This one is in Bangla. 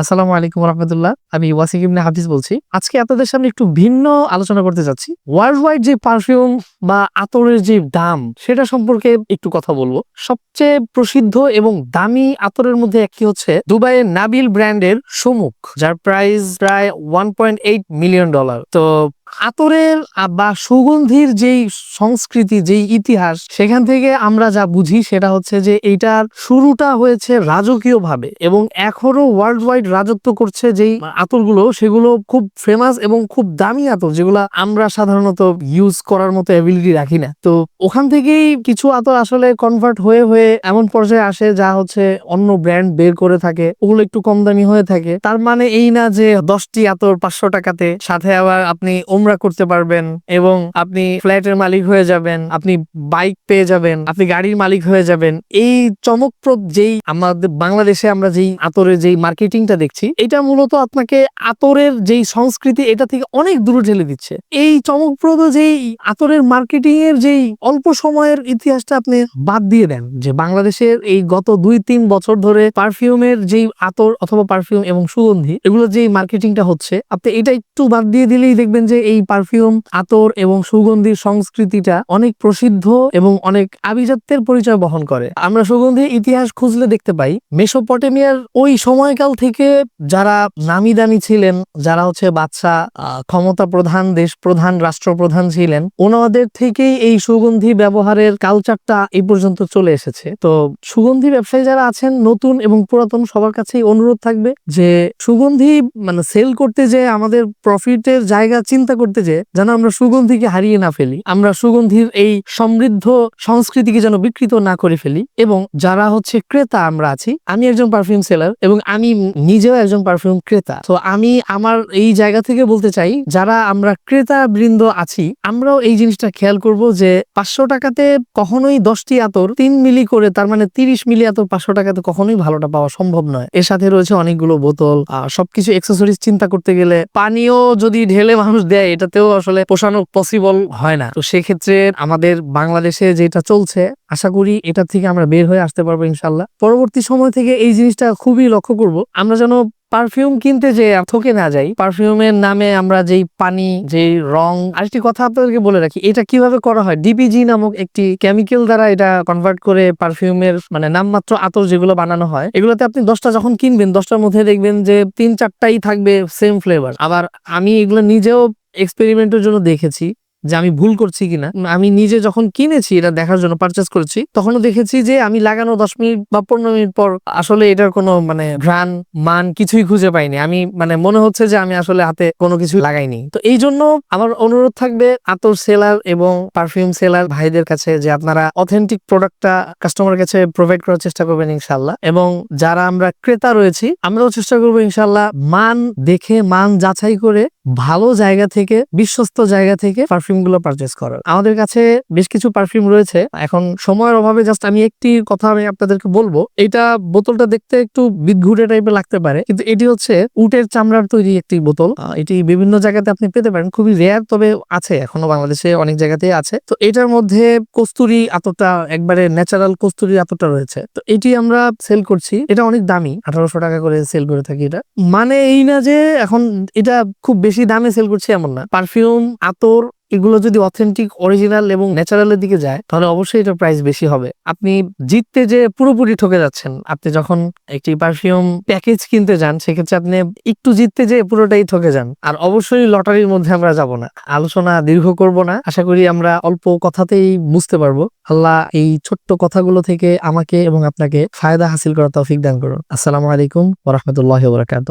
আসসালামু আলাইকুম রহমতুল্লাহ। আমি ওয়াসিক ইবনে হাফিজ বলছি। আজকে আপনাদের সামনে একটু ভিন্ন আলোচনা করতে যাচ্ছি। ওয়ার্ল্ড ওয়াইড যে পারফিউম বা আতরের যে দাম, সেটা সম্পর্কে একটু কথা বলব। সবচেয়ে প্রসিদ্ধ এবং দামি আতরের মধ্যে একটি হচ্ছে দুবাইয়ের নাবিল ব্র্যান্ডের সমুখ, যার প্রাইস প্রায় ওয়ান মিলিয়ন ডলার তো আতরের বা সুগন্ধির যেই সংস্কৃতি, যেই ইতিহাস, সেখান থেকে আমরা যা বুঝি সেটা হচ্ছে যে এইটার শুরুটা হয়েছে রাজকীয় ভাবে এবং এখনও ওয়ার্ল্ড ওয়াইড রাজত্ব করছে যেই আতরগুলো, সেগুলো খুব ফেমাস এবং খুব দামি আতর, যেগুলো আমরা সাধারণত ইউজ করার মতো অ্যাবিলিটি রাখি না। তো ওখান থেকেই কিছু আতর আসলে কনভার্ট হয়ে হয়ে এমন পর্যায়ে আসে যা হচ্ছে অন্য ব্র্যান্ড বের করে থাকে, ওগুলো একটু কম দামি হয়ে থাকে। তার মানে এই না যে দশটি আতর পাঁচশো টাকাতে, সাথে আবার আপনি ওমরা করতে পারবেন এবং আপনি ফ্ল্যাটের মালিক হয়ে যাবেন, আপনি বাইক পেয়ে যাবেন, আপনি গাড়ির মালিক হয়ে যাবেন। এই চমকপ্রদ যেই আমাদের বাংলাদেশে আমরা যেই আতরের যেই মার্কেটিংটা দেখছি, এটা মূলত আপনাকে আতরের যেই সংস্কৃতি, এটা থেকে অনেক দূরে ঠেলে দিচ্ছে। এই চমকপ্রদ যেই আতরের মার্কেটিং এর যেই অল্প সময়ের ইতিহাসটা আপনি বাদ দিয়ে দেন, যে বাংলাদেশের এই গত দুই তিন বছর ধরে পারফিউমের যেই আতর অথবা পারফিউম এবং সুগন্ধি, এগুলো যেই মার্কেটিংটা হচ্ছে, আপনি এটা একটু বাদ দিয়ে দিলেই দেখবেন যে এই পারফিউম, আতর এবং সুগন্ধির সংস্কৃতিটা অনেক প্রসিদ্ধ এবং অনেক আভিজাত্যের পরিচয় বহন করে। আমরা সুগন্ধির ইতিহাস খুঁজলে দেখতে পাই, মেসোপটেমিয়ার ওই সময়কাল থেকে যারা নামি দামি ছিলেন, যারা হচ্ছে বাচ্চা ক্ষমতা প্রধান, দেশ প্রধান রাষ্ট্রপ্রধান ছিলেন, ওনাদের থেকেই এই সুগন্ধি ব্যবহারের কালচারটা এই পর্যন্ত চলে এসেছে। তো সুগন্ধি ব্যবসায়ী যারা আছেন, নতুন এবং পুরাতন, সবার কাছেই অনুরোধ থাকবে যে সুগন্ধি মানে সেল করতে যে আমাদের প্রফিটের জায়গা চিন্তা করতে যে যেন আমরা সুগন্ধিকে হারিয়ে না ফেলি, আমরা সুগন্ধির এই সমৃদ্ধ সংস্কৃতিকে যেন বিকৃত না করে ফেলি এবং যারা হচ্ছে ক্রেতা আমরা আছি, আমি একজন পারফিউম সেলার এবং আমি নিজেও একজন পারফিউম ক্রেতা। তো আমি আমার এই জায়গা থেকে বলতে চাই, যারা আমরা ক্রেতা বৃন্দ আছি, আমরাও এই জিনিসটা খেয়াল করব যে পাঁচশো টাকাতে কখনোই দশটি আতর তিন মিলি করে, তার মানে তিরিশ মিলি আতর পাঁচশো টাকাতে কখনোই ভালোটা পাওয়া সম্ভব নয়। এর সাথে রয়েছে অনেকগুলো বোতল সবকিছু এক্সেসরিজ চিন্তা করতে গেলে পানিও যদি ঢেলে মানুষ দেয় এটাতেও আসলে পোষানো পসিবল হয় না। তো সেক্ষেত্রে আমাদের বাংলাদেশে যেটা চলছে, আশা করি এটা থেকে আমরা বের হয়ে আসতে পারব ইনশাল্লাহ। পরবর্তী সময় থেকে এই জিনিসটা খুবই লক্ষ্য করব। আমরা যেন পারফিউম কিনতে যে থকে না যাই পারফিউমের নামে আমরা যেই পানি, যেই রং, আরেকটি কথা আপনাদেরকে বলে রাখি, এটা কীভাবে করা হয়? ডিপিজি নামক একটি কেমিক্যাল দ্বারা এটা কনভার্ট করে পারফিউমের মানে নামমাত্র আতর যেগুলো বানানো হয়, এগুলোতে আপনি দশটা যখন কিনবেন, দশটার মধ্যে দেখবেন যে তিন চারটাই থাকবে সেম ফ্লেভার আবার আমি এগুলো নিজেও এক্সপেরিমেন্টের জন্য দেখেছি যে আমি ভুল করছি কিনা। আমি নিজে যখন কিনেছি এটা দেখার জন্য পারচেস করেছি, তখনও দেখেছি যে আমি লাগানো দশ মিনিট বা পনেরো মিনিট পর আসলে এটার কোনো মানে ঘ্রাণ, মান কিছুই খুঁজে পাইনি। আমি মানে মনে হচ্ছে যে আমি আসলে হাতে কোনো কিছু লাগাইনি। তো এই জন্য আমার অনুরোধ থাকবে আতর সেলার এবং পারফিউম সেলার ভাইদের কাছে যে আপনারা অথেন্টিক প্রোডাক্টটা কাস্টমার কাছে প্রোভাইড করার চেষ্টা করবেন ইনশাল্লাহ এবং যারা আমরা ক্রেতা রয়েছি, আমরাও চেষ্টা করব ইনশাল্লাহ মান দেখে, মান যাচাই করে ভালো জায়গা থেকে, বিশ্বস্ত জায়গা থেকে পারফিউমগুলো পারচেস করার। আমাদের কাছে বেশ কিছু পারফিউম রয়েছে। এখন সময়ের অভাবে জাস্ট আমি একটি কথা আমি আপনাদেরকে বলব। এটা বোতলটা দেখতে একটু বিদঘুটে টাইপের লাগতে পারে, কিন্তু এটি হচ্ছে উটের চামড়ার তৈরি একটি বোতল। এটি বিভিন্ন জায়গাতে আপনি পেতে পারেন। খুবই রেয়ার তবে আছে, এখনও বাংলাদেশে অনেক জায়গাতেই আছে। তো এটার মধ্যে কস্তুরি আতরটা, একবারে ন্যাচারাল কস্তুরি আতরটা রয়েছে। তো এটি আমরা সেল করছি। এটা অনেক দামি, আঠারোশো টাকা করে সেল করে থাকি এটা। মানে এই না যে এখন এটা খুব বেশি দামে সেল করছি এমন না। পারফিউম আতর, এগুলো যদি অথেন্টিক অরিজিনাল এবং ন্যাচারালের দিকে যায়, তাহলে অবশ্যই এটার প্রাইস বেশি হবে। আপনি জিততে যে পুরোপুরি ঠকে যাচ্ছেন, আপনি যখন একটি পারফিউম প্যাকেজ কিনতে যান, সেক্ষেত্রে আপনি একটু জিততে যে পুরোটাই ঠকে যান। আর অবশ্যই লটারির মধ্যে আমরা যাব না। আলোচনা দীর্ঘ করব না। আশা করি আমরা অল্প কথাতেই বুঝতে পারব। আল্লাহ এই ছোট্ট কথাগুলো থেকে আমাকে এবং আপনাকে ফায়দা হাসিল করার তৌফিক দান করুন। আসসালামু আলাইকুম ওরহমতুল্লাহ বরাকাত